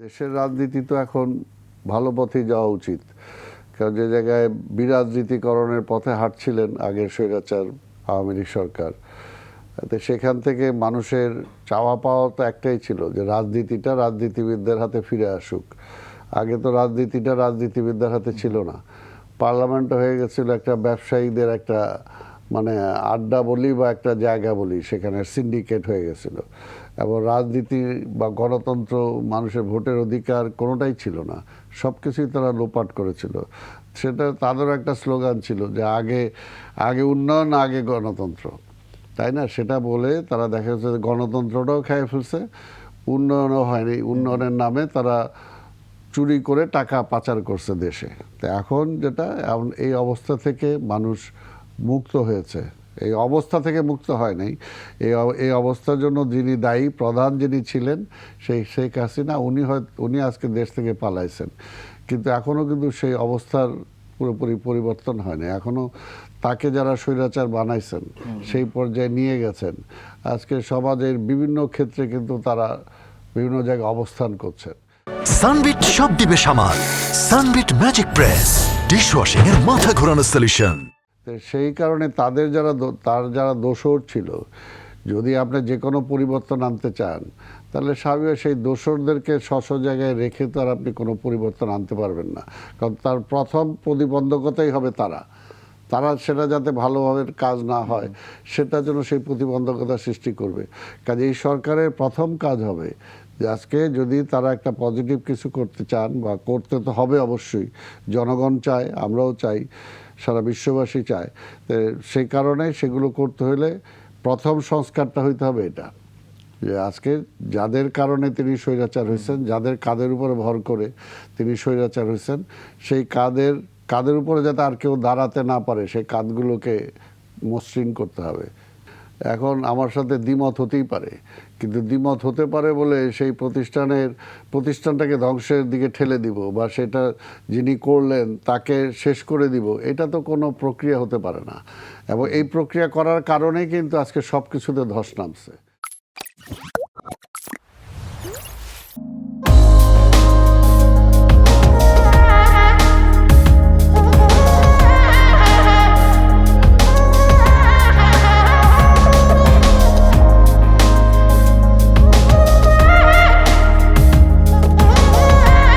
দেশের রাজনীতি তো এখন ভালো পথে যাওয়া উচিত। কারণ যে জায়গায় বিরাজনীতিকরণের পথে হাঁটছিলেন আগের স্বৈরাচার আওয়ামী লীগ সরকার, তো সেখান থেকে মানুষের চাওয়া পাওয়া তো একটাই ছিল যে রাজনীতিটা রাজনীতিবিদদের হাতে ফিরে আসুক। আগে তো রাজনীতিটা রাজনীতিবিদদের হাতে ছিল না। পার্লামেন্ট হয়ে গেছিল একটা ব্যবসায়ীদের একটা মানে আড্ডা বলি বা একটা জায়গা বলি, সেখানে সিন্ডিকেট হয়ে গেছিল। এবং রাজনীতি বা গণতন্ত্র মানুষের ভোটের অধিকার কোনোটাই ছিল না। সব কিছুই তারা লোপাট করেছিল। সেটা তাদেরও একটা স্লোগান ছিল যে আগে আগে উন্নয়ন, আগে গণতন্ত্র। তাই না? সেটা বলে তারা দেখা যাচ্ছে যে গণতন্ত্রটাও খেয়ে ফেলছে। উন্নয়নও হয়নি। উন্নয়নের নামে তারা চুরি করে টাকা পাচার করছে দেশে। তো এখন যেটা এই অবস্থা থেকে মানুষ মুক্ত হয়েছে। এই অবস্থা থেকে মুক্ত হয় নাই। এই এই অবস্থার জন্য যিনি দায়ী প্রধান যিনি ছিলেন সেই শেখ হাসিনা উনি হয় উনি আজকে দেশ থেকে পালাইছেন। কিন্তু এখনও কিন্তু সেই অবস্থার পুরোপুরি পরিবর্তন হয়নি এখনও তাকে যারা স্বৈরাচার বানাইছেন সেই পর্যায়ে নিয়ে গেছেন। আজকে সমাজের বিভিন্ন ক্ষেত্রে কিন্তু তারা বিভিন্ন জায়গায় অবস্থান করছেন। সানবিট সব দিবে সামাল। Sunbit magic press. ডিশওয়াশিং এর মাথা ঘোরানো সলিউশন সেই কারণে তাদের যারা তার যারা দোষর ছিল, যদি আপনি যে কোনো পরিবর্তন আনতে চান, তাহলে স্বাভাবিক সেই দোসরদেরকে স্ব জায়গায় রেখে তো আর আপনি কোনো পরিবর্তন আনতে পারবেন না। কারণ তার প্রথম প্রতিবন্ধকতাই হবে তারা। তারা সেটা যাতে ভালোভাবে কাজ না হয়, সেটার জন্য সেই প্রতিবন্ধকতা সৃষ্টি করবে। কাজে এই সরকারের প্রথম কাজ হবে যে আজকে যদি তারা একটা পজিটিভ কিছু করতে চান বা করতে তো হবে অবশ্যই, জনগণ চায়, আমরাও চাই সারা বিশ্ববাসী চায়। তো সেই কারণে সেগুলো করতে হলে প্রথম সংস্কারটা হইতে হবে এটা। যে আজকে যাদের কারণে তিনি স্বৈরাচার হয়েছেন যাদের কাদের উপরে ভর করে তিনি স্বৈরাচার হয়েছেন সেই কাদের কাদের উপরে যাতে আর কেউ দাঁড়াতে না পারে, সেই কাঁধগুলোকে মসৃণ করতে হবে। এখন আমার সাথে দ্বিমত হতেই পারে। কিন্তু দ্বিমত হতে পারে বলে সেই প্রতিষ্ঠানের, প্রতিষ্ঠানটাকে ধ্বংসের দিকে ঠেলে দিব বা সেটা যিনি করলেন তাকে শেষ করে দিব, এটা তো কোনো প্রক্রিয়া হতে পারে না। এবং এই প্রক্রিয়া করার কারণেই কিন্তু আজকে সব কিছুতে ধস নামছে।